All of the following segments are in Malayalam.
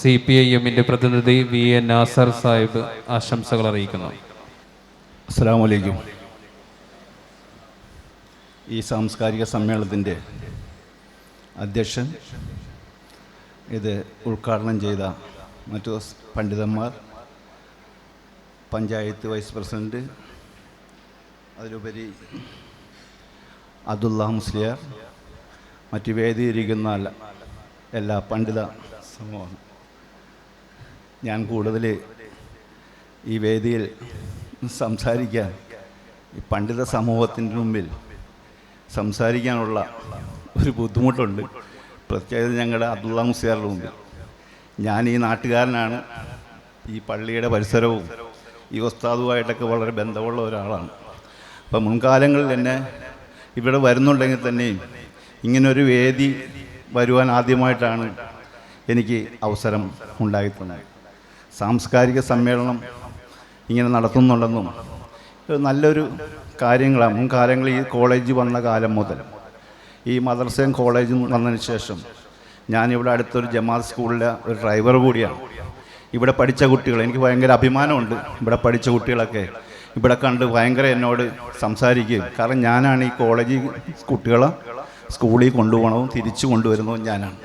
സി പി ഐ എമ്മിന്റെ പ്രതിനിധി വി എൻ നാസർ സാഹിബ് ആശംസകൾ അറിയിക്കുന്നു. അസ്സാം ഈ സാംസ്കാരിക സമ്മേളനത്തിന്റെ അധ്യക്ഷൻ ഇത് ഉദ്ഘാടനം ചെയ്ത മറ്റു പണ്ഡിതന്മാർ പഞ്ചായത്ത് വൈസ് പ്രസിഡന്റ് അതിലുപരി അബ്ദുള്ള മുസ്ലിയാർ മറ്റ് വേദിയിരിക്കുന്ന എല്ലാ പണ്ഡിത സമൂഹം ഞാൻ കൂടുതൽ ഈ വേദിയിൽ സംസാരിക്കാൻ ഈ പണ്ഡിത സമൂഹത്തിന്റെ മുമ്പിൽ സംസാരിക്കാനുള്ള ഒരു ബുദ്ധിമുട്ടുണ്ട്. പ്രത്യേകിച്ച് ഞങ്ങളുടെ അബ്ദുള്ള മുസ്യാറിന്റെ മുമ്പിൽ. ഞാൻ ഈ നാട്ടുകാരനാണ്. ഈ പള്ളിയുടെ പരിസരവും ഈ ഉസ്താദുമായിട്ടൊക്കെ വളരെ ബന്ധമുള്ള ഒരാളാണ്. അപ്പം മുൻകാലങ്ങളിൽ തന്നെ ഇവിടെ വരുന്നുണ്ടെങ്കിൽ തന്നെയും ഇങ്ങനൊരു വേദി വരുവാൻ ആദ്യമായിട്ടാണ് എനിക്ക് അവസരം ഉണ്ടായിത്തന്നത്. സാംസ്കാരിക സമ്മേളനം ഇങ്ങനെ നടത്തുന്നുണ്ടെന്നും നല്ലൊരു കാര്യങ്ങളാണ്. മുൻകാലങ്ങളിൽ ഈ കോളേജ് വന്ന കാലം മുതൽ ഈ മദർസയും കോളേജും വന്നതിന് ശേഷം ഞാനിവിടെ അടുത്തൊരു ജമാഅത്ത് സ്കൂളിലെ ഒരു ഡ്രൈവർ കൂടിയാണ്. ഇവിടെ പഠിച്ച കുട്ടികൾ എനിക്ക് ഭയങ്കര അഭിമാനമുണ്ട് ഇവിടെ പഠിച്ച കുട്ടികളൊക്കെ. ഇവിടെ കണ്ട് ഭയങ്കര എന്നോട് സംസാരിക്കുകയും കാരണം ഞാനാണ് ഈ കോളേജ് കുട്ടികളെ സ്കൂളിൽ കൊണ്ടുപോകണവും തിരിച്ചു കൊണ്ടുവരുന്നതും ഞാനാണ്.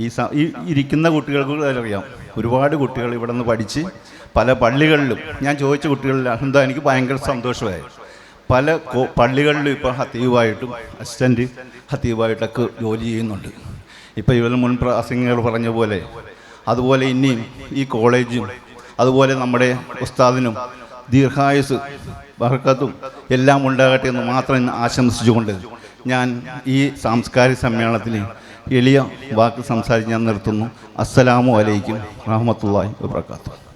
ഈ ഇരിക്കുന്ന കുട്ടികൾക്ക് അറിയാം. ഒരുപാട് കുട്ടികൾ ഇവിടെ നിന്ന് പഠിച്ച് പല പള്ളികളിലും ഞാൻ ചോദിച്ച കുട്ടികളിൽ എന്താ എനിക്ക് ഭയങ്കര സന്തോഷമായി. പല പള്ളികളിലും ഇപ്പോൾ ഹത്തീവായിട്ടും അസിസ്റ്റന്റ് ഹത്തീവായിട്ടൊക്കെ ജോലി ചെയ്യുന്നുണ്ട്. ഇപ്പോൾ ഇവർ മുൻ പ്രാസംഗികൾ പറഞ്ഞ പോലെ അതുപോലെ ഇനിയും ഈ കോളേജും അതുപോലെ നമ്മുടെ ഉസ്താദിനും ദീർഘായുസ് ബർക്കത്തും എല്ലാം ഉണ്ടാകട്ടെ എന്ന് മാത്രം ആശംസിച്ചുകൊണ്ട് ഞാൻ ഈ സാംസ്കാരിക സമ്മേളനത്തിൽ എളിയ വാക്ക് സംസാരിച്ച് ഞാൻ നിർത്തുന്നു. അസ്സലാമു അലൈക്കും റഹമത്തല്ലാഹി വബർക്കാത്തു